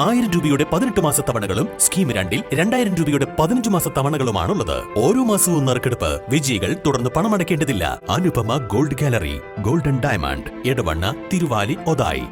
ആയിരം രൂപയുടെ പതിനെട്ട് മാസ തവണകളും സ്കീം രണ്ടിൽ രണ്ടായിരം രൂപയുടെ പതിനഞ്ച് മാസ തവണകളുമാണുള്ളത്. ഓരോ മാസവും നറുക്കെടുപ്പ് വിജയികൾ തുടർന്ന് പണമടയ്ക്കേണ്ടതില്ല. Anupama gold gallery golden diamond Edavanna Thiruvali Othayi.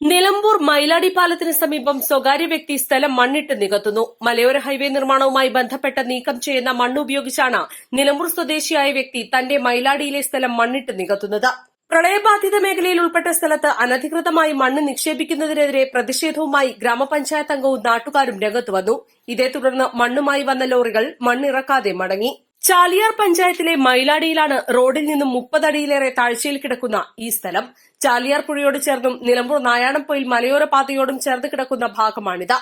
Nilambur Mailadi പാലത്തിന് സമീപം സ്വകാര്യ വ്യക്തി സ്ഥലം മണ്ണിട്ട് നികത്തുന്നു. മലയോര ഹൈവേ നിർമ്മാണവുമായി ബന്ധപ്പെട്ട നീക്കം ചെയ്യുന്ന മണ്ണ് ഉപയോഗിച്ചാണ് നിലമ്പൂർ സ്വദേശിയായ വ്യക്തി തന്റെ മൈലാടിയിലെ സ്ഥലം മണ്ണിട്ട് നികത്തുന്നത്. പ്രളയബാധിത മേഖലയിൽ ഉൾപ്പെട്ട സ്ഥലത്ത് അനധികൃതമായി മണ്ണ് നിക്ഷേപിക്കുന്നതിനെതിരെ പ്രതിഷേധവുമായി ഗ്രാമപഞ്ചായത്ത് അംഗവും നാട്ടുകാരും രംഗത്ത് വന്നു. ഇതേ തുടർന്ന് മണ്ണുമായി വന്ന ലോറികൾ മണ്ണിറക്കാതെ മടങ്ങി. ചാലിയാർ പഞ്ചായത്തിലെ മൈലാടിയിലാണ് റോഡിൽ നിന്നും മുപ്പതടിയിലേറെ താഴ്ചയിൽ കിടക്കുന്ന ഈ സ്ഥലം. ചാലിയാർ പുഴയോട് ചേർന്നും നിലമ്പൂർ നായാണംപൊയിൽ മലയോര പാതയോടും ചേർന്ന് കിടക്കുന്ന ഭാഗമാണിത്.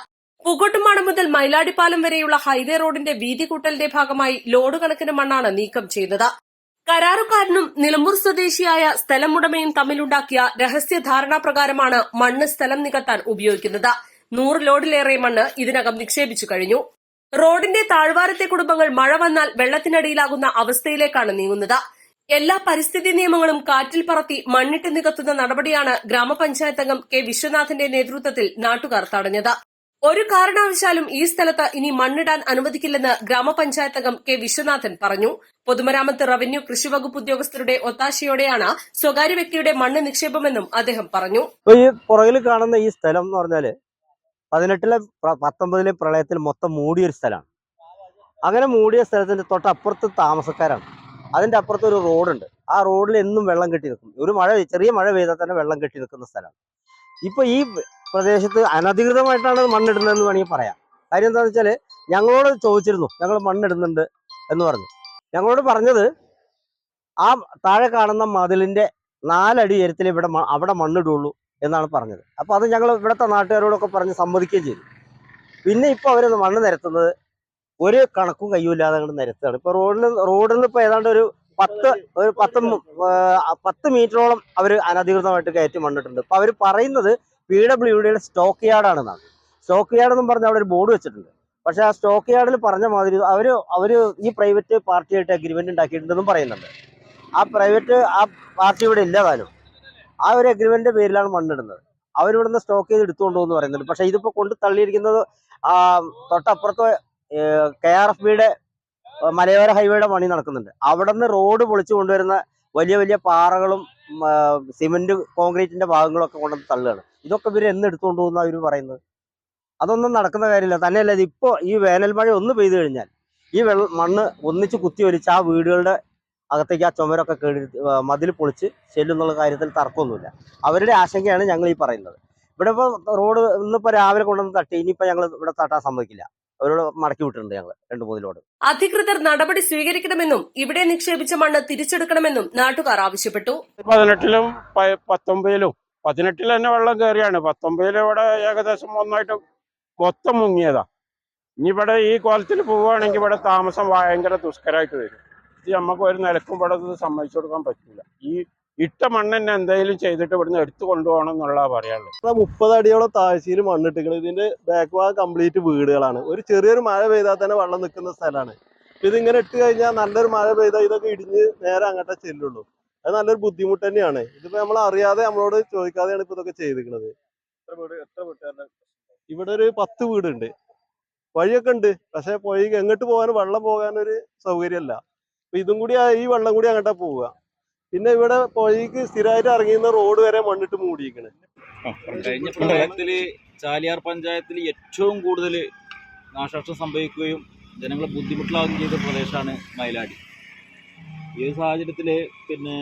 പുകട്ടുമാടം മുതൽ മൈലാടിപ്പാലം വരെയുള്ള ഹൈവേ റോഡിന്റെ വീതി കൂട്ടലിന്റെ ഭാഗമായി ലോഡ് കണക്കിന് മണ്ണാണ് നീക്കം ചെയ്യുന്നത് കരാറുകാരനും നിലമ്പൂർ സ്വദേശിയായ സ്ഥലമുടമയും തമ്മിലുണ്ടാക്കിയ രഹസ്യ ധാരണാപ്രകാരമാണ് മണ്ണ് സ്ഥലം നികത്താൻ ഉപയോഗിക്കുന്നത്. നൂറ് ലോഡിലേറെ മണ്ണ് ഇതിനകം നിക്ഷേപിച്ചു കഴിഞ്ഞു. റോഡിന്റെ താഴ്വാരത്തെ കുടുംബങ്ങൾ മഴ വന്നാൽ വെള്ളത്തിനടിയിലാകുന്ന അവസ്ഥയിലേക്കാണ് നീങ്ങുന്നത്. എല്ലാ പരിസ്ഥിതി നിയമങ്ങളും കാറ്റിൽ പറത്തി മണ്ണിട്ട് നികത്തുന്ന നടപടിയാണ് ഗ്രാമപഞ്ചായത്ത് അംഗം കെ വിശ്വനാഥിന്റെ നേതൃത്വത്തിൽ നാട്ടുകാർ തടഞ്ഞത്. ഒരു കാരണവശാലും ഈ സ്ഥലത്ത് ഇനി മണ്ണിടാൻ അനുവദിക്കില്ലെന്ന് ഗ്രാമപഞ്ചായത്ത് അംഗം കെ വിശ്വനാഥൻ പറഞ്ഞു. പൊതുമരാമത്ത് റവന്യൂ കൃഷിവകുപ്പ് ഉദ്യോഗസ്ഥരുടെ ഒത്താശയോടെയാണ് സ്വകാര്യ വ്യക്തിയുടെ മണ്ണ് നിക്ഷേപമെന്നും അദ്ദേഹം പറഞ്ഞു. ഈ പുറകിൽ കാണുന്ന ഈ സ്ഥലം എന്ന് പറഞ്ഞാൽ പതിനെട്ടിലെ പത്തൊമ്പതിലെ പ്രളയത്തിൽ മൊത്തം മൂടിയ ഒരു സ്ഥലമാണ്. അങ്ങനെ മൂടിയ സ്ഥലത്തിന്റെ തൊട്ടപ്പുറത്ത് താമസക്കാരാണ്. അതിന്റെ അപ്പുറത്ത് ഒരു റോഡുണ്ട്. ആ റോഡിൽ എന്നും വെള്ളം കെട്ടി നിൽക്കും. ഒരു മഴ ചെറിയ മഴ പെയ്താൽ തന്നെ വെള്ളം കെട്ടി നിൽക്കുന്ന സ്ഥലമാണ്. ഇപ്പൊ ഈ പ്രദേശത്ത് അനധികൃതമായിട്ടാണ് മണ്ണിടുന്നതെന്ന് വേണമെങ്കിൽ പറയാം. കാര്യം എന്താണെന്ന് വെച്ചാൽ ഞങ്ങളോട് ചോദിച്ചിരുന്നു ഞങ്ങൾ മണ്ണിടുന്നുണ്ട് എന്ന് പറഞ്ഞു. ഞങ്ങളോട് പറഞ്ഞത് ആ താഴെ കാണുന്ന മതിലിന്റെ നാലടി ഉയരത്തിൽ ഇവിടെ അവിടെ മണ്ണിടുള്ളൂ എന്നാണ് പറഞ്ഞത്. അപ്പോൾ അത് ഞങ്ങൾ ഇവിടുത്തെ നാട്ടുകാരോടൊക്കെ പറഞ്ഞ് സമ്മതിക്കുകയും ചെയ്തു. പിന്നെ ഇപ്പോൾ അവർ മണ്ണ് നിരത്തുന്നത് ഒരു കണക്കും കയ്യുമില്ലാതെ അങ്ങോട്ട് നിരത്തുകയാണ്. ഇപ്പോൾ റോഡിൽ റോഡിൽ നിന്ന് ഇപ്പോൾ ഏതാണ്ട് ഒരു പത്ത് ഒരു പത്ത് പത്ത് മീറ്ററോളം അവർ അനധികൃതമായിട്ട് കയറ്റി വന്നിട്ടുണ്ട്. അപ്പൊ അവർ പറയുന്നത് പി ഡബ്ല്യു ഡിയുടെ സ്റ്റോക്ക് യാർഡാണെന്നാണ്. സ്റ്റോക്ക് യാർഡ് എന്നും പറഞ്ഞ് അവിടെ ഒരു ബോർഡ് വെച്ചിട്ടുണ്ട്. പക്ഷേ ആ സ്റ്റോക്ക് യാർഡിൽ പറഞ്ഞ മാതിരി അവർ അവർ ഈ പ്രൈവറ്റ് പാർട്ടിയായിട്ട് അഗ്രിമെന്റ് ഉണ്ടാക്കിയിട്ടുണ്ടെന്നും പറയുന്നുണ്ട്. ആ പ്രൈവറ്റ് ആ പാർട്ടി ഇവിടെ ഇല്ല താനും ആ ഒരു അഗ്രിമെന്റിന്റെ പേരിലാണ് മണ്ണിടുന്നത്. അവരിവിടുന്ന് സ്റ്റോക്ക് ചെയ്ത് എടുത്തുകൊണ്ട് പറയുന്നുണ്ട്. പക്ഷെ ഇതിപ്പോ കൊണ്ട് തള്ളിയിരിക്കുന്നത് തൊട്ടപ്പുറത്തെ കെ ആർ എഫ് ബിയുടെ മലയോര ഹൈവേയുടെ പണി നടക്കുന്നുണ്ട്. അവിടെ നിന്ന് റോഡ് പൊളിച്ചു കൊണ്ടുവരുന്ന വലിയ വലിയ പാറകളും സിമെന്റ് കോൺക്രീറ്റിന്റെ ഭാഗങ്ങളും ഒക്കെ കൊണ്ടുവന്ന് തള്ളുകയാണ്. ഇതൊക്കെ ഇവർ എന്ന് എടുത്തുകൊണ്ട് പോകുന്ന ഇവർ പറയുന്നത്? അതൊന്നും നടക്കുന്ന കാര്യമില്ല. തന്നെയല്ല ഇപ്പോൾ ഈ വേനൽ മഴ ഒന്ന് പെയ്തു കഴിഞ്ഞാൽ ഈ വെള്ള മണ്ണ് ഒന്നിച്ച് കുത്തി ഒലിച്ച് ആ വീടുകളുടെ അകത്തേക്ക് ആ ചുമരൊക്കെ കേടി മതിൽ പൊളിച്ച് ചെല്ലുന്നുള്ള കാര്യത്തിൽ തർക്കമൊന്നുമില്ല. അവരുടെ ആശങ്കയാണ് ഞങ്ങൾ ഈ പറയുന്നത്. ഇവിടെ ഇപ്പോൾ റോഡ് ഇന്നിപ്പോൾ രാവിലെ കൊണ്ടുവന്ന് തട്ടി ഇനിയിപ്പോൾ ഞങ്ങൾ ഇവിടെ തട്ടാൻ സമ്മതിക്കില്ല. അവരോട് മടക്കി വിട്ടിട്ടുണ്ട് ഞങ്ങൾ രണ്ടു മൂന്ന് ലോഡ് അധികൃതർ നടപടി സ്വീകരിക്കണമെന്നും ഇവിടെ നിക്ഷേപിച്ച മണ്ണ് തിരിച്ചെടുക്കണമെന്നും നാട്ടുകാർ ആവശ്യപ്പെട്ടു. പതിനെട്ടിലും പത്തൊമ്പതിലും പതിനെട്ടിൽ തന്നെ വെള്ളം കയറിയാണ് പത്തൊമ്പതിൽ ഇവിടെ ഏകദേശം ഒന്നായിട്ട് മൊത്തം മുങ്ങിയതാ. ഇനി ഇവിടെ ഈ കോലത്തിൽ പോവുകയാണെങ്കിൽ ഇവിടെ താമസം ഭയങ്കര ദുഷ്കരമായിട്ട് വരും. ഇത് നമുക്ക് ഒരു നിലക്കും ഇവിടെ സമ്മതിച്ചു കൊടുക്കാൻ പറ്റില്ല ഈ ഇട്ട മണ്ണ് തന്നെ എന്തെങ്കിലും ചെയ്തിട്ട് ഇവിടുന്ന് എടുത്തു കൊണ്ടുപോകണം എന്നുള്ള പറയാനുള്ളത്. മുപ്പത് അടിയോളം താഴ്ചയിൽ മണ്ണിട്ടിരിക്കുന്നത് ഇതിന്റെ ബാക്ക് ഭാഗം കംപ്ലീറ്റ് വീടുകളാണ്. ഒരു ചെറിയൊരു മഴ പെയ്താൽ തന്നെ വെള്ളം നിൽക്കുന്ന സ്ഥലമാണ്. ഇതിങ്ങനെ ഇട്ട് കഴിഞ്ഞാൽ നല്ലൊരു മഴ പെയ്താൽ ഇതൊക്കെ ഇടിഞ്ഞ് നേരെ അങ്ങോട്ടേ ചെല്ലുള്ളൂ. അത് നല്ലൊരു ബുദ്ധിമുട്ട് തന്നെയാണ്. ഇതിപ്പോ നമ്മൾ അറിയാതെ നമ്മളോട് ചോദിക്കാതെയാണ് ഇപ്പൊ ഇതൊക്കെ ചെയ്തിരിക്കുന്നത് ഇവിടെ ഒരു പത്ത് വീടുണ്ട്. വഴിയൊക്കെ ഉണ്ട്. പക്ഷെ പോയി എങ്ങോട്ട് പോകാനും വെള്ളം പോകാനൊരു ഒരു സൗകര്യമല്ല. അപ്പൊ ഇതും കൂടി ഈ വെള്ളം കൂടി അങ്ങോട്ടാ പോവുക. പിന്നെ ഇവിടെ പുഴയ്ക്ക് സ്ഥിരമായിട്ട് ഇറങ്ങിയുന്ന റോഡ് വരെ മണ്ണിട്ട് മൂടിയിരിക്കണ്. കഴിഞ്ഞ പ്രളയത്തിൽ ചാലിയാർ പഞ്ചായത്തിൽ ഏറ്റവും കൂടുതൽ നാശനഷ്ടം സംഭവിക്കുകയും ജനങ്ങൾ ബുദ്ധിമുട്ടിലാവുകയും ചെയ്ത പ്രദേശമാണ് മയിലാടി. ഈ ഒരു സാഹചര്യത്തിൽ പിന്നെ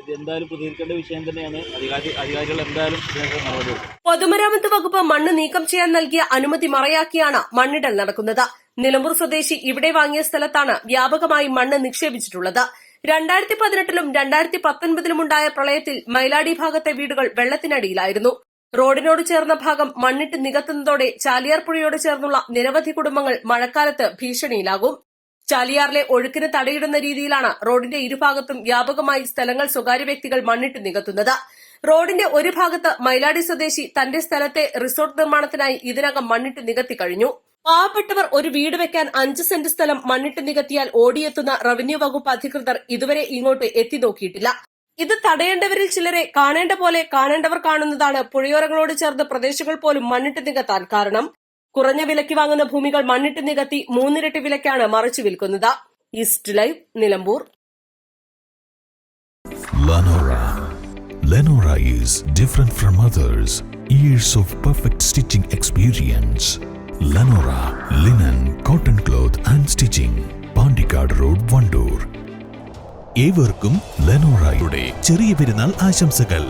ഇത് എന്തായാലും പ്രതികരിക്കേണ്ട വിഷയം തന്നെയാണ്. അധികാരി അധികാരികൾ എന്തായാലും ഇതിനൊക്കെ നടപടി പൊതുമരാമത്ത് വകുപ്പ് മണ്ണ് നീക്കം ചെയ്യാൻ നൽകിയ അനുമതി മറയാക്കിയാണ് മണ്ണിടൽ നടക്കുന്നത്. നിലമ്പൂർ സ്വദേശി ഇവിടെ വാങ്ങിയ സ്ഥലത്താണ് വ്യാപകമായി മണ്ണ് നിക്ഷേപിച്ചിട്ടുള്ളത്. രണ്ടായിരത്തി പതിനെട്ടിലും രണ്ടായിരത്തി പത്തൊൻപതിലും ഉണ്ടായ പ്രളയത്തിൽ മൈലാടി ഭാഗത്തെ വീടുകൾ വെള്ളത്തിനടിയിലായിരുന്നു. റോഡിനോട് ചേർന്ന ഭാഗം മണ്ണിട്ട് നികത്തുന്നതോടെ ചാലിയാർ പുഴയോട് ചേർന്നുള്ള നിരവധി കുടുംബങ്ങൾ മഴക്കാലത്ത് ഭീഷണിയിലാകും. ചാലിയാറിലെ ഒഴുക്കിന് തടയിടുന്ന രീതിയിലാണ് റോഡിന്റെ ഇരുഭാഗത്തും വ്യാപകമായി സ്ഥലങ്ങൾ സ്വകാര്യ വ്യക്തികൾ മണ്ണിട്ട് നികത്തുന്നത്. റോഡിന്റെ ഒരു ഭാഗത്ത് മൈലാടി സ്വദേശി തന്റെ സ്ഥലത്തെ റിസോർട്ട് നിർമ്മാണത്തിനായി ഇതിനകം മണ്ണിട്ട് നികത്തി കഴിഞ്ഞു. പാവപ്പെട്ടവർ ഒരു വീട് വെക്കാൻ അഞ്ച് സെന്റ് സ്ഥലം മണ്ണിട്ട് നികത്തിയാൽ ഓടിയെത്തുന്ന റവന്യൂ വകുപ്പ് അധികൃതർ ഇതുവരെ ഇങ്ങോട്ട് എത്തി നോക്കിയിട്ടില്ല ഇത് തടയേണ്ടവരിൽ ചിലരെ കാണേണ്ട പോലെ കാണേണ്ടവർ കാണുന്നതാണ് പുഴയോരങ്ങളോട് ചേർന്ന് പ്രദേശങ്ങൾ പോലും മണ്ണിട്ട് നികത്താൻ കാരണം കുറഞ്ഞ വിലയ്ക്ക് വാങ്ങുന്ന ഭൂമികൾ മണ്ണിട്ട് നികത്തി മൂന്നിരട്ടി വിലയ്ക്കാണ് മറിച്ചു വിൽക്കുന്നത് east live Nilambur Lenora. Lenora is different from others. Years of perfect stitching experience. Lenora linen cotton cloth and stitching Pandikkad road Wandoor ഏവർക്കും ലനോറയുടെ ചെറിയ പെരുന്നാൾ ആശംസകൾ.